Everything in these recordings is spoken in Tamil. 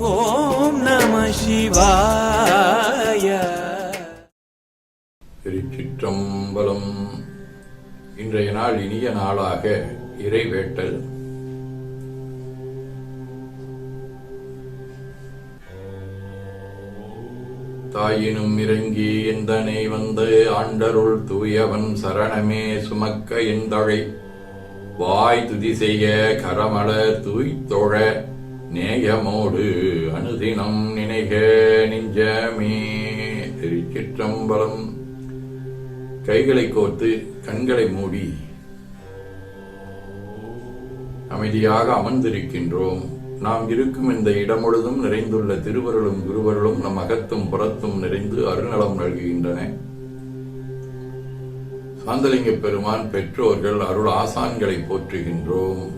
ஓம் நம சிவாய. திருச்சிற்றம்பலம். இன்றைய நாள் இனிய நாளாக இறைவேட்டல். தாயினும் இறங்கி எந்தனை வந்து ஆண்டருள் தூயவன் சரணமே சுமக்க எந்தழை? வாய் துதி செய்ய கரமலர் தூய்த்தோழ. நேயமோடு அனுதினம் நினைக நெஞ்சமே. திருச்சிற்றம்பலம். கைகளை கோர்த்து கண்களை மூடி அமைதியாக அமர்ந்திருக்கின்றோம். நாம் இருக்கும் இந்த இடம் முழுதும் நிறைந்துள்ள திருவருளும் குருவருளும் நம் அகத்தும் புறத்தும் நிறைந்து அருநலம் நல்குகின்றன. சாந்தலிங்க பெருமான் பெற்றோர்கள் அருள் ஆசான்களை போற்றுகின்றோம்.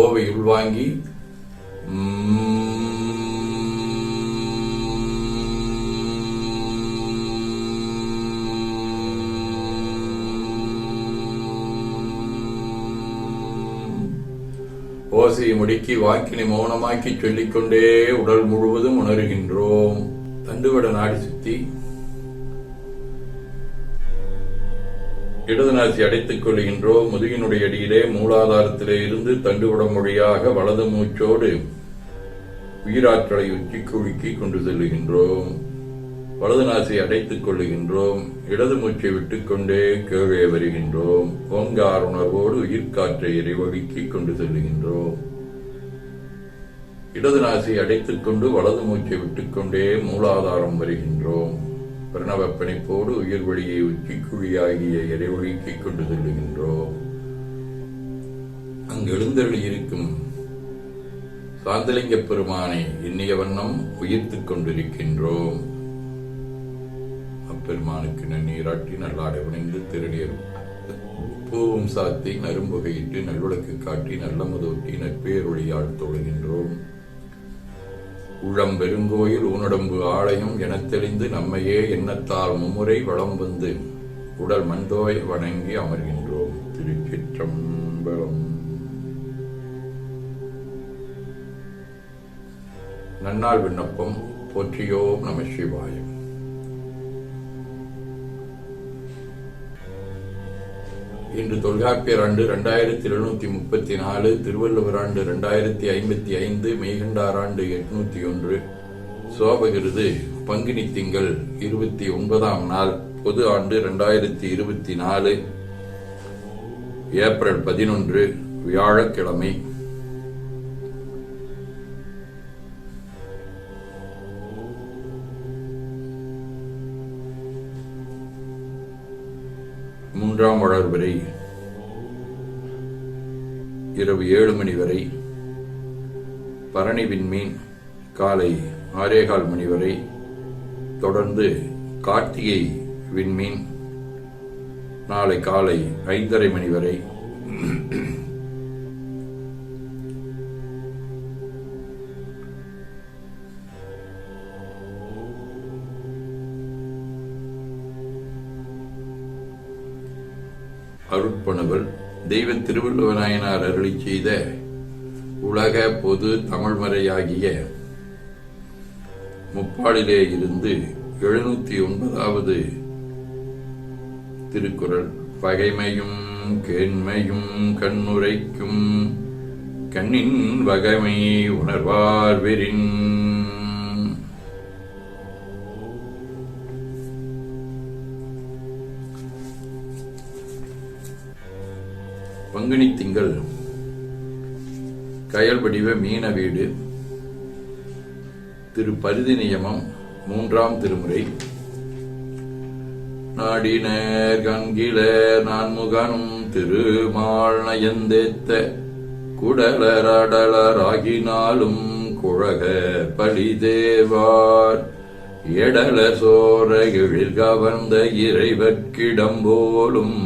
ஓவை உள்வாங்கி ஓசையை முடுக்கி வாக்கினை மௌனமாக்கி சொல்லிக்கொண்டே உடல் முழுவதும் உணர்கின்றோம். தண்டுவட நாடி சுத்தி இடது நாசி அடைத்துக் கொள்கின்றோம் முதுகினுடைய அடியிலே மூலாதாரத்திலே இருந்து தண்டுவடம் மொழியாக வலது மூச்சோடு உயிராற்றலை உச்சி குழுக்கி கொண்டு செல்லுகின்றோம். வலது நாசி அடைத்துக் கொள்ளுகின்றோம். இடது மூச்சை விட்டுக்கொண்டே கீழே வருகின்றோம். ஓங்கார உணர்வோடு உயிர்காற்றை இறைவழுக்கி கொண்டு செல்லுகின்றோம். இடது நாசி அடைத்துக் கொண்டு வலது மூச்சை விட்டுக்கொண்டே மூலாதாரம் வருகின்றோம். பிரணவ பிணைப்போடு உயிர் வழியை உச்சிக்குழியாகிய இறைவழிக்கு கொண்டு செல்லுகின்றோம். அங்கு எழுந்தருள் இருக்கும் சாந்தலிங்க பெருமானை எண்ணிய வண்ணம் உயிர்த்துக் கொண்டிருக்கின்றோம். அப்பெருமானுக்கு நன்னீராட்டி நல்லாடை உணைந்து திருநீர் பூவும் சாத்தி நரும்புகையிட்டு நல்லுழக்கு காட்டி நல்ல நற்பேர் நற்பேரொழியால் தொழுகின்றோம். உளம் பெருங்கோயில் ஊனடம்பு ஆலயம் எனத் தெளிந்து நம்மையே எண்ணத்தால் மும்முறை வளம் வந்து உடல் மந்தோய் வணங்கி அமர்கின்றோம். திருச்சிற்றம்பலம். நன்னாள் விண்ணப்பம் போற்றியோம் நம சிவாயம் இன்று தொல்காப்பியர் ஆண்டு இரண்டாயிரத்தி எழுநூத்தி முப்பத்தி நாலு திருவள்ளுவர் ஆண்டு இரண்டாயிரத்தி ஐம்பத்தி ஐந்து மெய்கண்டார் ஆண்டு எட்நூத்தி ஒன்று. சோபகிருது பங்குனி திங்கள் இருபத்தி ஒன்பதாம் நாள் பொது ஆண்டு இரண்டாயிரத்தி இருபத்தி நாலு ஏப்ரல் பதினொன்று வியாழக்கிழமை. மூன்றாம் வளர் வரை இரவு ஏழு மணி வரை பரணி விண்மீன் காலை ஆறேகால் மணி வரை தொடர்ந்து கார்த்திகை விண்மீன் நாளை காலை ஐந்தரை மணி வரை தெய்வ திருவள்ளுவநாயனார் அருளி செய்த உலக பொது தமிழ்மறையாகிய முப்பாடிலே இருந்து எழுநூத்தி ஒன்பதாவது திருக்குறள். பகைமையும் கேண்மையும் கண்ணுரைக்கும் கண்ணின் வகைமை உணர்வார் வெறின் பங்குனி திங்கள் கயல் வடிவ மீன வீடு. திரு பரிதி நியமம் மூன்றாம் திருமுறை. நாடினர் கண்கில நான்முகனும் திருமால் நயந்தேத்த குடலரடலராகினாலும் குழக பலிதேவார் எடல சோர எழில் கவர்ந்த இறைவற்கிடம் போலும்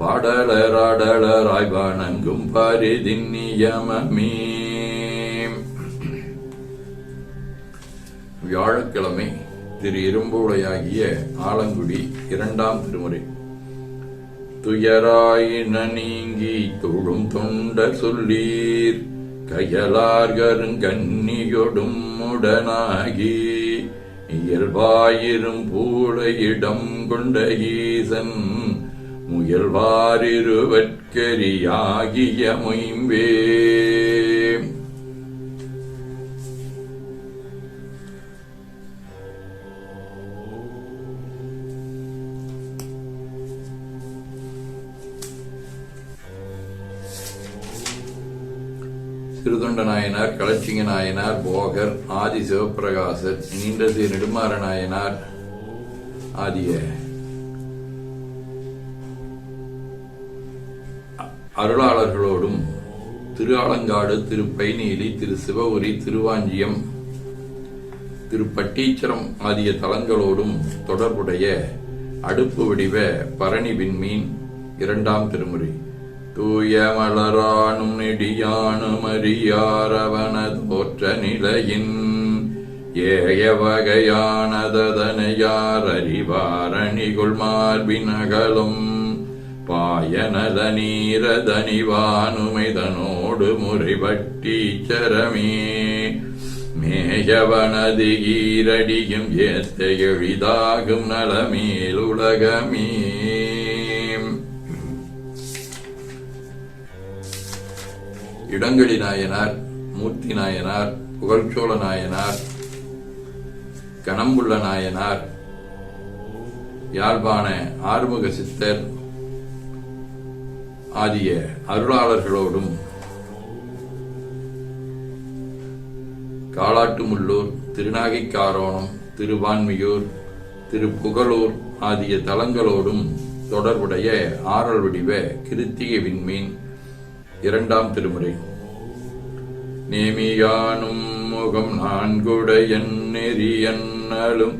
பாடலராடலராய் வணங்கும் பரிதின் நியமமே. வியாழக்கிழமை திரு இரும்புடையாகிய ஆலங்குடி இரண்டாம் திருமுறை. துயராயின நீங்கி தொழும் தொண்டர் சொல்லீர் கயலார்கருங்கன்னியொடும் உடனாகி இயல்பாயிரும் பூளையிடம் கொண்ட ஈசன் முயல்வாரிருவற்கரியாகிய மொயம்பே. திருதொண்ட நாயனார் களச்சிங்க நாயனார் போகர் ஆதி சிவப்பிரகாசர் நீண்டது நெடுமாற நாயனார் ஆதிய அருளாளர்களோடும் திரு ஆலங்காடு திரு பைநீலி திரு சிவபுரி திருவாஞ்சியம் திரு பட்டீச்சரம் ஆகிய தலங்களோடும் தொடர்புடைய அடுப்பு வடிவ பரணி விண்மீன் இரண்டாம் திருமுறை. தூய மலரானும் நெடியானும் அறியாரவன தோற்ற நிலையின் ஏய வகையானதனையார் அறிவாரணிகுள் மார்பினகலும் பாயனத நீரதனிவானுமைதனோடு முறைபட்டீச்சரமே மேயவனது ஈரடியும் ஏத்த எழிதாகும் நலமேல் உலகமே. இடங்களி நாயனார் மூர்த்தி நாயனார் புகழ்ச்சோழ நாயனார் கணம்புள்ள நாயனார் யாழ்ப்பாண ஆறுமுக சித்தர் ஆகிய அருளாளர்களோடும் காலாட்டுமுள்ளூர் திருநாகைக்காரோணம் திருவான்மியூர் திருப்புகழூர் ஆகிய தலங்களோடும் தொடர்புடைய ஆறல் வடிவ கிருத்திகை விண்மீன் இரண்டாம் திருமுறை. நேமியானும் முகம் நான்குடையன் நெறியன்னலும்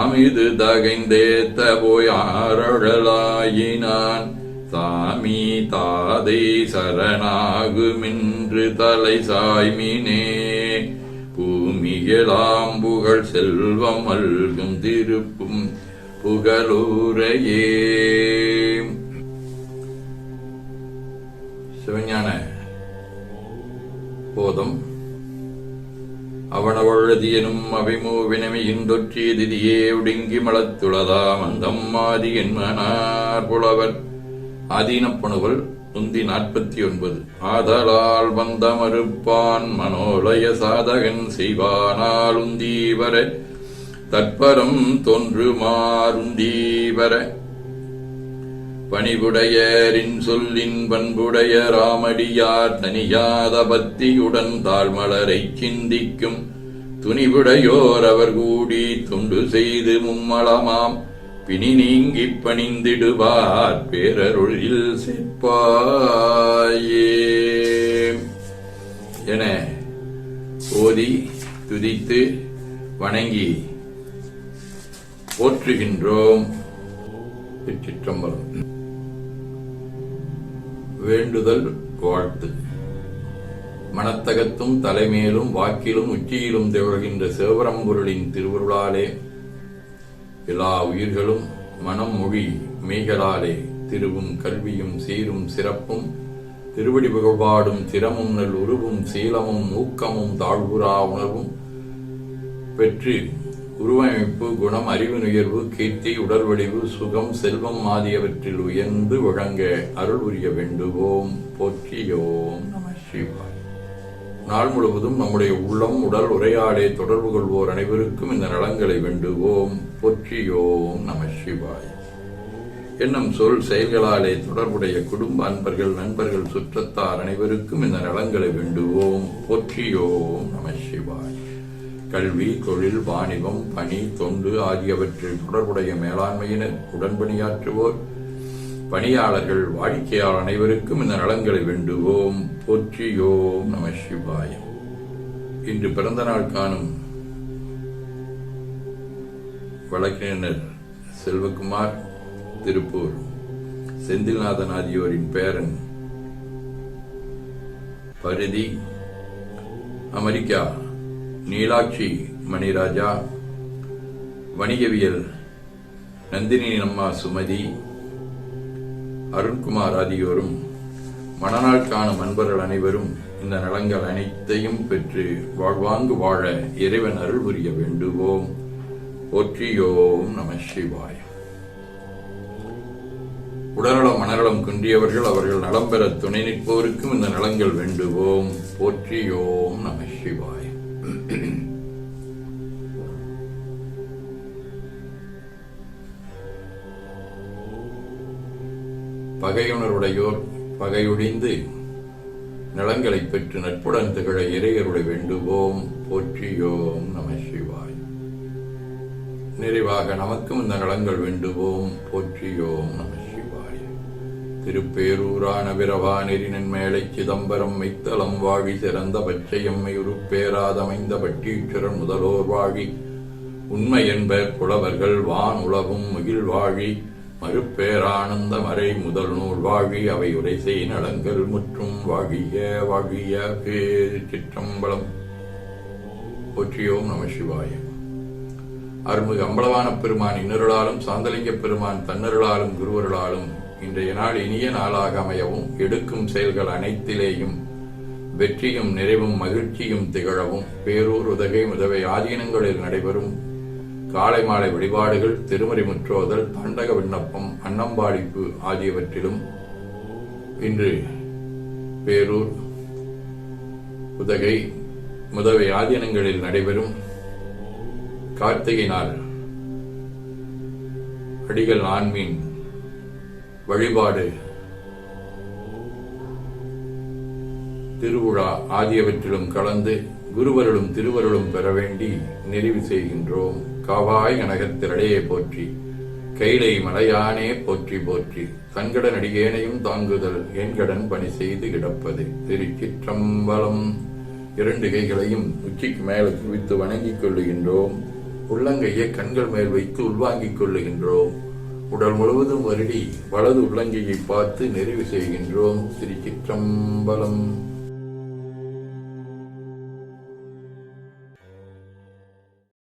அமிது தகைந்தேத்த போய் ஆரழலாயினான் சாமி தாதை சரணாகுமின்று தலை சாய்மினே. பூமியலாம் புகழ் செல்வம் அல்கும் திருப்பும் புகழூரையே. சிவஞான போதம். அவனவழதியனும் அபிமூவினமையின் தொற்றியதிதியே ஒடுங்கி மலத்துளதாம் அந்தம்மாதி என்மனார் புலவர். ஆதீனப்பணுவல் முந்தி நாற்பத்தி ஒன்பது ஆதலால் வந்த மறுப்பான் மனோலய சாதகன் செய்வானால் உந்தீவர தற்பரம் தோன்றுமாறுந்தீவர பணிவுடையரின் சொல்லின் பண்புடைய ராமடியார் தனியாத பக்தியுடன் தாழ்மலரை சிந்திக்கும் துணிவுடையோர் அவர் கூடி துண்டு செய்து மும்மளமாம். பிணி நீங்கிப் பணிந்திடுவார் பேரருளில் செப்பாயே. என ஓதி துதித்து வணங்கி போற்றுகின்றோம். திருச்சிற்றம்பலம். வேண்டுதல் வாழ்த்து. மனத்தகத்தும் தலைமேலும் வாக்கிலும் உச்சியிலும் திகழ்கின்ற சிவபரம்பொருளின் திருவருளாலே எல்லா உயிர்களும் மனம் மொழி மெய்களாலே திருவும் கல்வியும் சீரும் சிறப்பும் திருவடி புகழ்பாடும் திறமும் நல் உருவும் சீலமும் ஊக்கமும் தாழ்வுரா உணர்வும் பெற்று உருவமைப்பு குணம் அறிவு நுயர்வு கீர்த்தி உடல் வடிவு சுகம் செல்வம் ஆகியவற்றில் உயர்ந்து வழங்க அருள் உரிய வேண்டுவோம். போற்றியோம். நம சிவாய் நாள் முழுவதும் நம்முடைய உள்ளம் உடல் உரையாடே தொடர்பு கொள்வோர் அனைவருக்கும் இந்த நலங்களை வேண்டுவோம். பொற்றியோம் நம சிவாய். என்னும் சொல் செயல்களாலே தொடர்புடைய குடும்ப அன்பர்கள் நண்பர்கள் சுற்றத்தார் அனைவருக்கும் இந்த நலங்களை வேண்டுவோம். போற்றியோம் நம சிவாய். கல்வி தொழில் வாணிபம் பணி தொண்டு ஆகியவற்றில் தொடர்புடைய மேலாண்மையினர் உடன்பணியாற்றுவோர் பணியாளர்கள் வாடிக்கையாளர் அனைவருக்கும் இந்த நலன்களை வேண்டுவோம். போற்றியோம் நம சிவாயம் இன்று பிறந்த நாள் காணும் வழக்கறிஞர் செல்வகுமார் திருப்பூர். செந்தில்நாதன் ஆகியோரின் பேரன் பரிதி அமெரிக்கா. நீலாட்சி மணிராஜா. வணிகவியல் நந்தினி அம்மா சுமதி. அருண்குமார் ஆகியோரும் மணநாள் காணும் அன்பர்கள் அனைவரும் இந்த நலங்கள் அனைத்தையும் பெற்று வாழ்வாங்கு வாழ இறைவன் அருள் புரிய வேண்டுவோம். போற்றியோம் நம சிவாய். உடல்நலம் மனநலம் குன்றியவர்கள் அவர்கள் நலம் பெற துணை நிற்போருக்கும் இந்த நலங்கள் வேண்டுவோம். போற்றியோம் நம சிவாய. பகையுணருடையோர் பகையொழிந்து நலங்களைப் பெற்று நட்புடன் திகழ இறையருடைய வேண்டுவோம். போற்றியோம் நம சிவாய். நிறைவாக நமக்கும் இந்த நலங்கள் வேண்டுவோம். போற்றியோம் நம சிவாய். திருப்பேரூரான விரவானெறினன் மேலை சிதம்பரம் மைத்தளம் வாழி சிறந்த பச்சையம்மை உருப்பேராதமைந்த பட்டீச்சரன் முதலோர் வாழி. உண்மை என்ப புலவர்கள் வான் உலகும் முகில் வாழி. மறுப்பேரானந்த மறை முதல் நூல் வாழி அவை உரைசை நலங்கள் முற்றும் வாழிய வாழிய பேரு சிற்றம்பலம். போற்றியோம் நம சிவாய. அருள்மிகு அம்பலவான பெருமான் இன்னருளாலும் சாந்தலிங்க பெருமான் தன்னருளாலும் குருவருளாலும் இன்றைய நாள் இனிய நாளாக அமையவும் எடுக்கும் செயல்கள் அனைத்திலேயும் வெற்றியும் நிறைவும் மகிழ்ச்சியும் திகழவும். பேரூர் உதகை உதவை ஆதீனங்களில் நடைபெறும் காலை மாலை வழிபாடுகள் திருமறை முற்றோதல் தண்டக விண்ணப்பம் அன்னம்பாடிப்பு ஆகியவற்றிலும் இன்று பேரூர் உதகை முதவை ஆதீனங்களில் நடைபெறும் கார்த்திகை நாள். அடிகள் ஆண்மீன் வழிபாடு திருவிழா ஆகியவற்றிலும் கலந்து குருவருளும் திருவருளும் பெற வேண்டி நிறைவு செய்கின்றோம். காவாய் கனகத்திரடையே போற்றி. கைலை மலையானே போற்றி போற்றி. தன்கடன் தாங்குதல் என்கடன் பணி செய்து கிடப்பது. திருச்சிற்றம்பலம். இரண்டு கைகளையும் உச்சிக்கு மேலே குவித்து வணங்கிக் கொள்ளுகின்றோம். உள்ளங்கையை கண்கள் மேல் வைத்து உள்வாங்கிக் கொள்ளுகின்றோம். உடல் முழுவதும் வருடி வலது உள்ளங்கையை பார்த்து நிறைவு செய்கின்றோம். திருச்சிற்றம்பலம்.